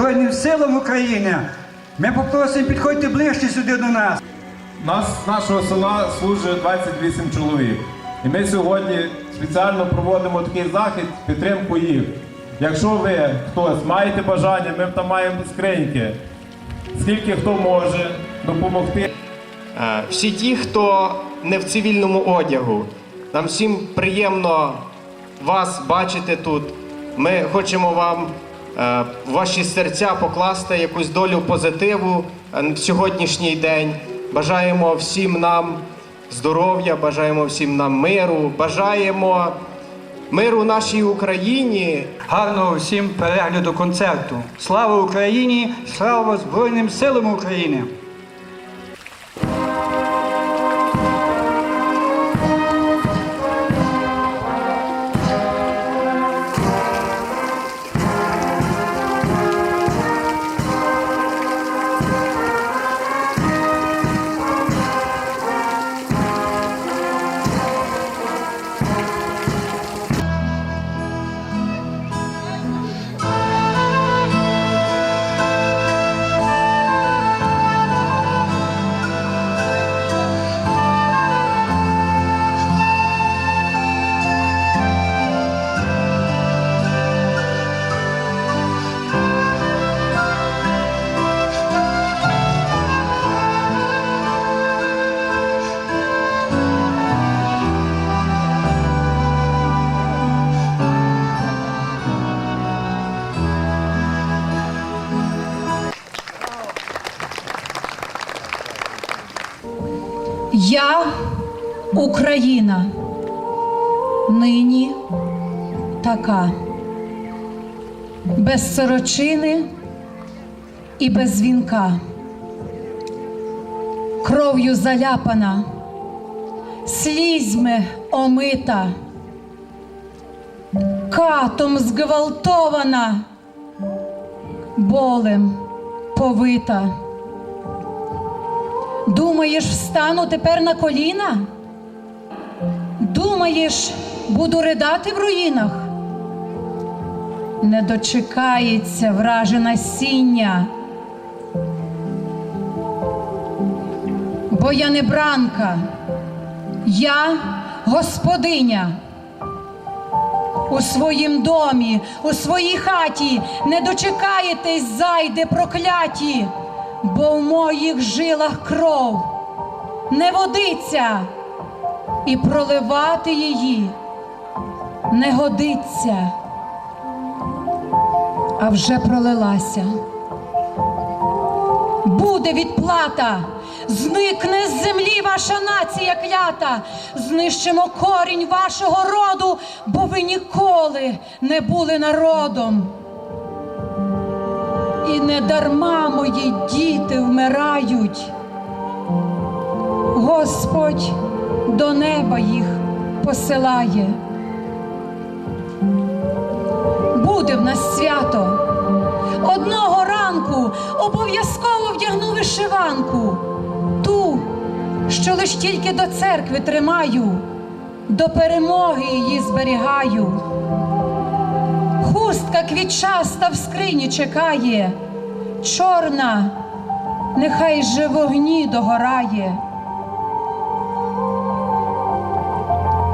Збройним силам України! Ми попросимо підходьте ближче сюди до нас. Нас з нашого села служить 28 чоловік. І ми сьогодні спеціально проводимо такий захід підтримку їх. Якщо ви хтось маєте бажання, ми там маємо скриньки. Скільки хто може допомогти. Е, Всі ті, хто не в цивільному одягу, нам всім приємно вас бачити тут. Ми хочемо вам в ваші серця покласти якусь долю позитиву е, в сьогоднішній день. Бажаємо всім нам здоров'я, бажаємо всім нам миру, бажаємо миру нашій Україні. Гарного всім перегляду концерту. Слава Україні! Слава Збройним силам України! Я Україна, нині така, без сорочини і без вінка, кров'ю заляпана, слізьми омита, катом зґвалтована, болем повита. Думаєш, встану тепер на коліна? Думаєш, буду ридати в руїнах? Не дочекається враже насіння. Бо я не бранка, я господиня. У своїм домі, у своїй хаті не дочекаєтесь, зайди прокляті, бо в моїх жилах кров не водиться, і проливати її не годиться, а вже пролилася. Буде відплата, зникне з землі ваша нація клята, знищимо корінь вашого роду, бо ви ніколи не були народом. І не дарма мої діти вмирають. Господь до неба їх посилає. Буде в нас свято. Одного ранку обов'язково вдягну вишиванку, ту, що лиш тільки до церкви тримаю, до перемоги її зберігаю. Квітчаста в скрині чекає, чорна, нехай же вогні догорає.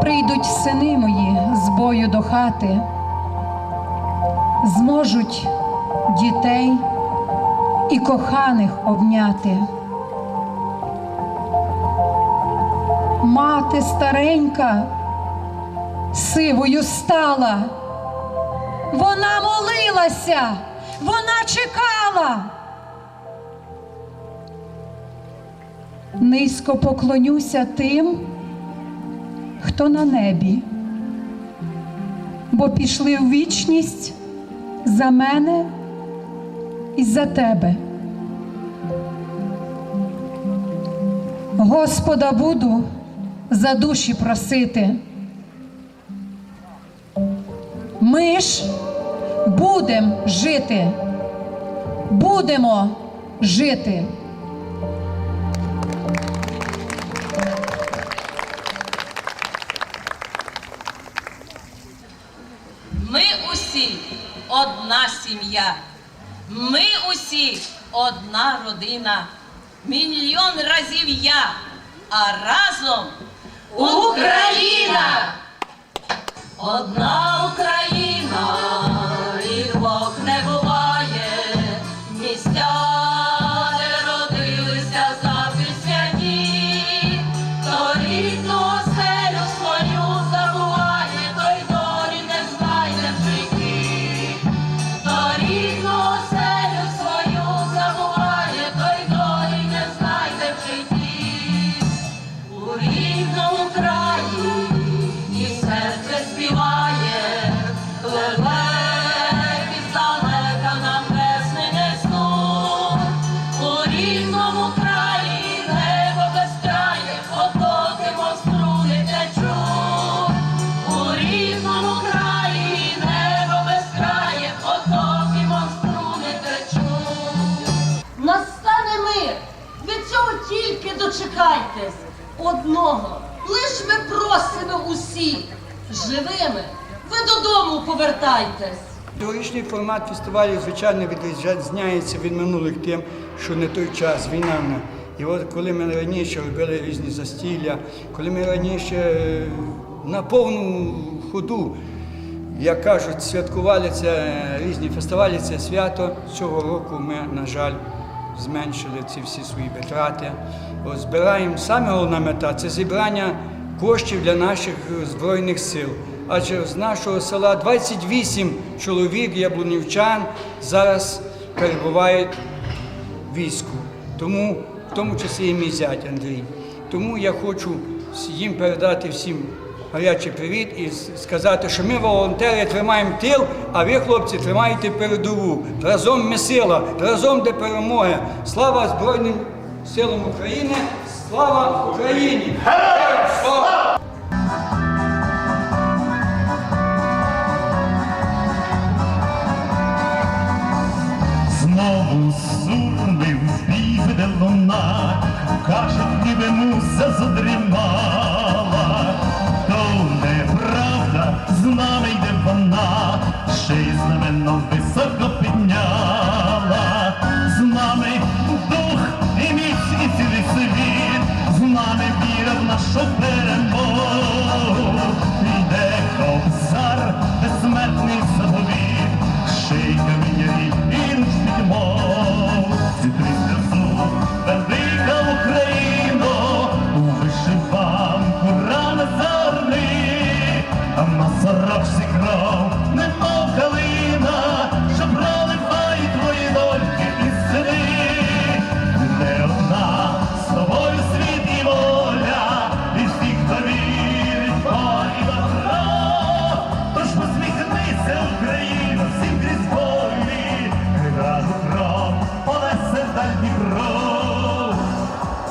Прийдуть сини мої з бою до хати, зможуть дітей і коханих обняти. Мати старенька сивою стала. Вона молилася, вона чекала. Низько поклонюся тим, хто на небі, бо пішли в вічність за мене і за тебе. Господа буду за душі просити. Ми ж будемо жити. Будемо жити. Ми усі одна сім'я. Ми усі одна родина. Мільйон разів я, а разом Україна! Одна Україна, Одного. Лиш ми просимо усі. Живими. Ви додому повертайтесь. Цьогорічний формат фестивалю, звичайно, відрізняється від минулих тим, що не той час, війна. І от коли ми раніше робили різні застілля, коли ми раніше е, на повну ходу, як кажуть, святкували це різні фестивалі, це свято. Цього року ми, на жаль, зменшили ці всі свої витрати. От збираємо саме головна мета це зібрання коштів для наших е, збройних сил. Адже з нашого села 28 чоловік яблунівчан зараз перебувають в війську. Тому, в тому числі і мій зять Андрій. Тому я хочу їм передати всім гарячий привіт і сказати, що ми, волонтери, тримаємо тил, а ви, хлопці, тримаєте передову. Разом ми сила, разом до перемоги. Слава Збройним силам України! Слава Україні! Знову ornament of the sun.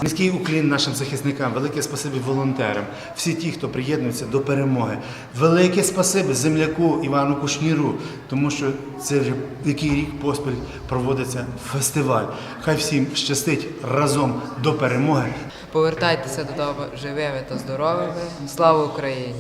Низький уклін нашим захисникам, велике спасибі волонтерам, всі ті, хто приєднується до перемоги. Велике спасибі земляку Івану Кушніру, тому що це вже який рік поспіль проводиться фестиваль. Хай всім щастить разом до перемоги. Повертайтеся додому живими та здоровими. Слава Україні!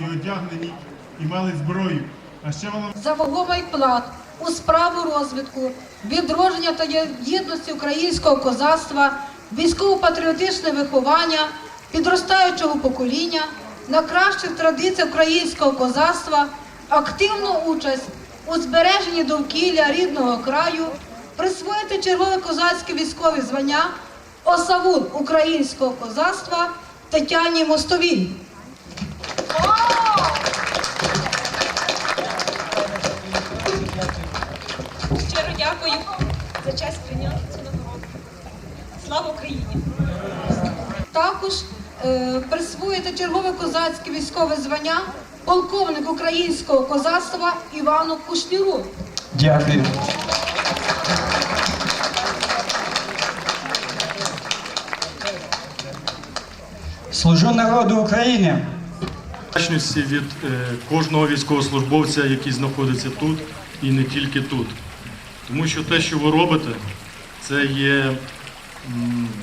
і одягнені і мали зброю. А ще за вагомий вклад у справу розвитку, відродження та єдності українського козацтва, військово-патріотичне виховання, підростаючого покоління, на кращих традиціях українського козацтва, активну участь у збереженні довкілля рідного краю, присвоїти чергове козацьке військове звання осавун українського козацтва Тетяні Мостовій. Дякую за честь прийняти цю нагороду. Слава Україні! Також е, присвоїти чергове козацьке військове звання полковник українського козацтва Івану Кушніру. Дякую. Служу народу України. вдячності від е, кожного військовослужбовця, який знаходиться тут і не тільки тут. Тому що те, що ви робите, це є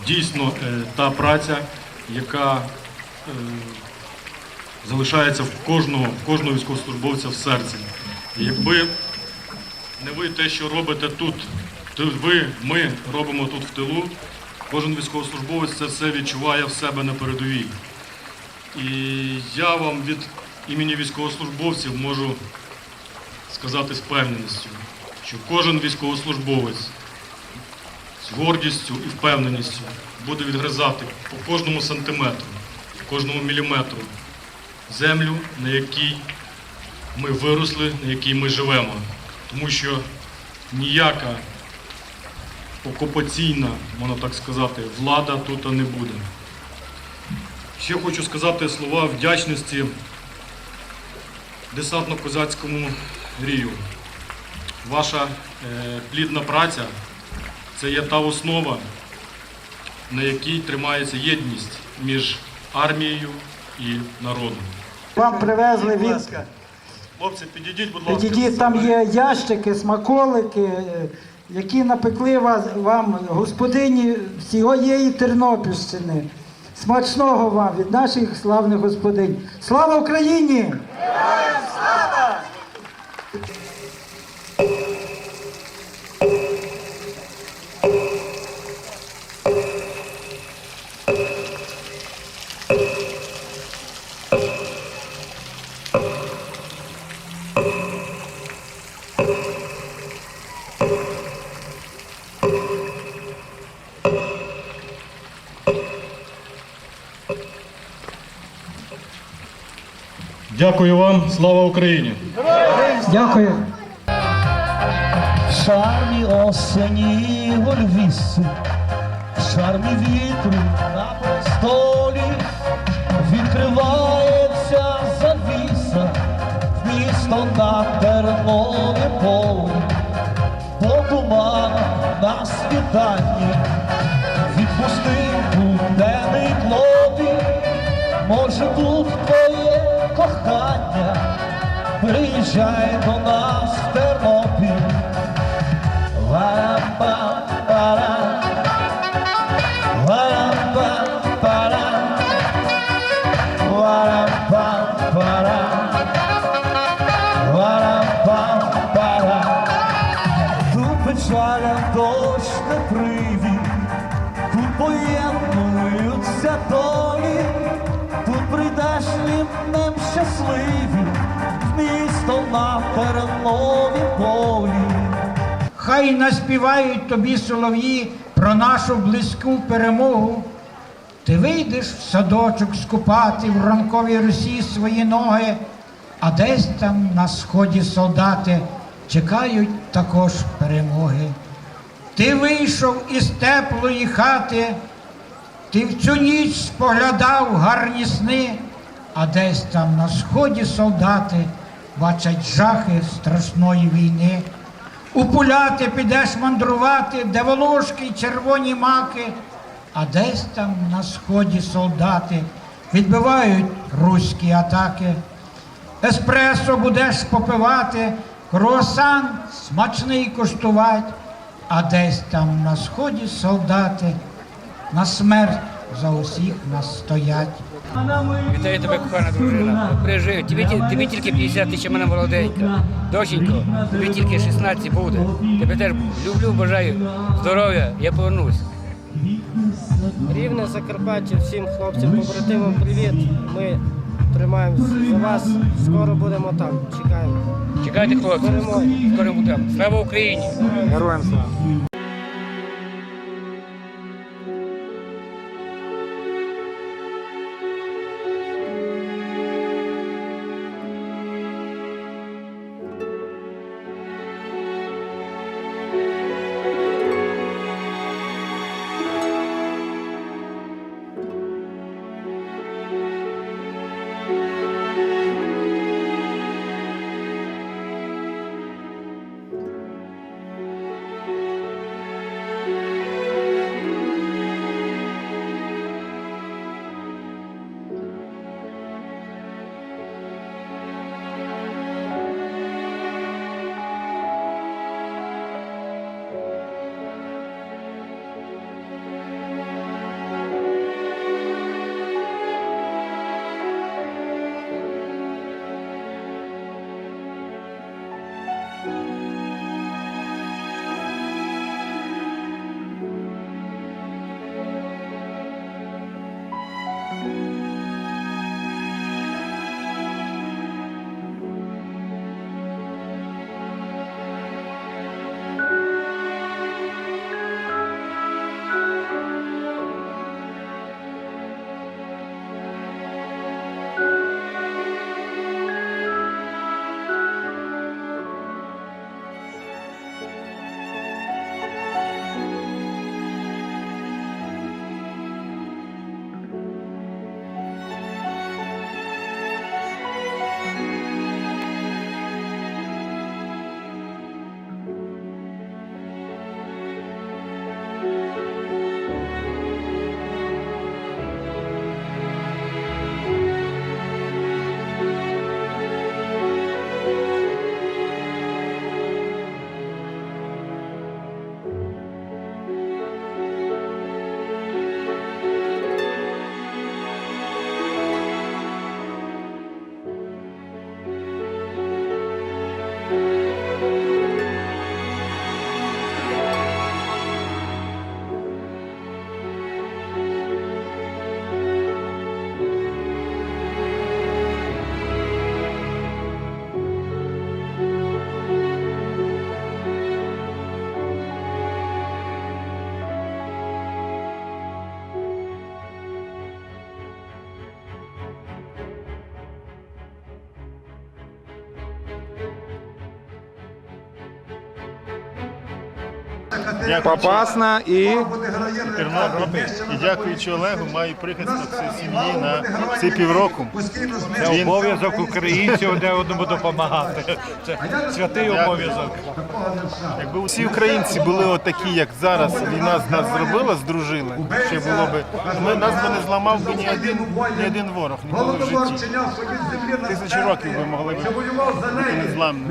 дійсно е, та праця, яка е, залишається в кожного, в кожного військовослужбовця в серці. І якби не ви те, що робите тут, то ви, ми робимо тут в тилу, кожен військовослужбовець це все відчуває в себе на передовій. І я вам від імені військовослужбовців можу сказати з певненістю, що кожен військовослужбовець з гордістю і впевненістю буде відгризати по кожному сантиметру, по кожному міліметру землю, на якій ми виросли, на якій ми живемо. Тому що ніяка окупаційна, можна так сказати, влада тут не буде. Ще хочу сказати слова вдячності десантно-козацькому рію. Ваша е, плідна праця це є та основа, на якій тримається єдність між армією і народом. Вам привезли від хлопці, підійдіть, будь ласка. підійдіть, там є ящики, смаколики, е, які напекли вас, вам господині всієї Тернопільщини. Смачного вам від наших славних господинь. Слава Україні! Дякую вам, слава Україні! Дякую. Шармі осені гольвіси, в шармі вітру на престолі відкривається завіса, місто на тернові полі, по туманах на світанні, відпустив буденний клопіт, може тут приїжджай до нас Хай наспівають тобі солов'ї про нашу близьку перемогу. Ти вийдеш в садочок скупати в ранковій росі свої ноги, а десь там на сході солдати чекають також перемоги. Ти вийшов із теплої хати, ти в цю ніч споглядав гарні сни, а десь там на сході солдати бачать жахи страшної війни. У поляти підеш мандрувати, де волошки червоні маки, а десь там на сході солдати відбивають руські атаки. Еспресо будеш попивати, круасан смачний куштувати, а десь там на сході солдати на смерть за усіх нас стоять. Вітаю тебе, кохана дружина. Бережи, тобі, тобі тільки 50 тисяч мене молоденька. Доченько, тобі тільки 16 буде. Тебе теж люблю, бажаю здоров'я, я повернусь. Рівне Закарпаття, всім хлопцям, побратимам привіт. Ми тримаємося за вас. Скоро будемо там. Чекаємо. Чекайте, хлопці, скоро будемо. Слава Україні! Героям слава! Попасна і. І дякуючи Олегу, маю прихисток цієї сім'ї на ці півроку. Це обов'язок українців одне одному допомагати. Це святий обов'язок. Якби усі українці були отакі, як зараз, війна з нас зробила, здружили, ще було би. Ми нас би не зламав би ні один, ні один ворог, ніколи в житті. Тисячі років ми могли б бути незламні.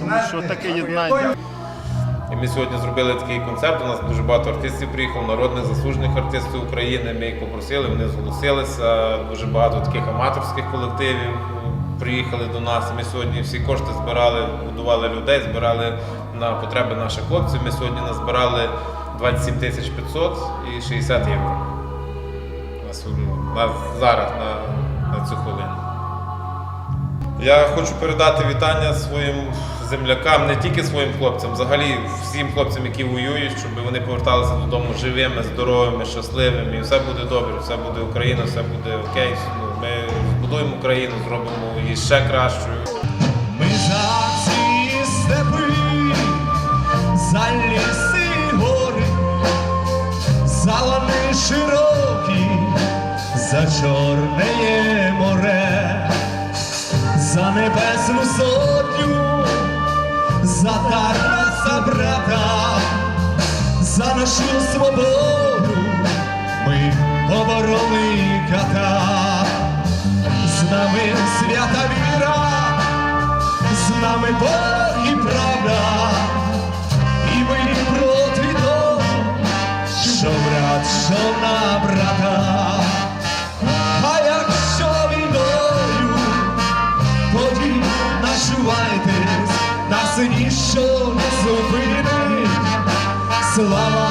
Тому що таке єднання. І ми сьогодні зробили такий концерт. У нас дуже багато артистів приїхало, народних заслужених артистів України. Ми їх попросили, вони зголосилися. Дуже багато таких аматорських колективів приїхали до нас. Ми сьогодні всі кошти збирали, будували людей, збирали на потреби наших хлопців. Ми сьогодні назбирали 27 тисяч 500 і 60 євро. На зараз на, на цю хвилину. Я хочу передати вітання своїм землякам, не тільки своїм хлопцям, взагалі всім хлопцям, які воюють, щоб вони поверталися додому живими, здоровими, щасливими. І все буде добре, все буде Україна, все буде окей. Ну, Ми збудуємо Україну, зробимо її ще кращою. Ми за ці степи, за ліси гори, за лани широкі, за чорне море, за небесну сотню, за Тараса брата, за нашу свободу ми оборони ката, з нами свята віра, з нами Бог і правда, і ми проти того, що брат, що на брата. нас ніщо не зупинить. Слава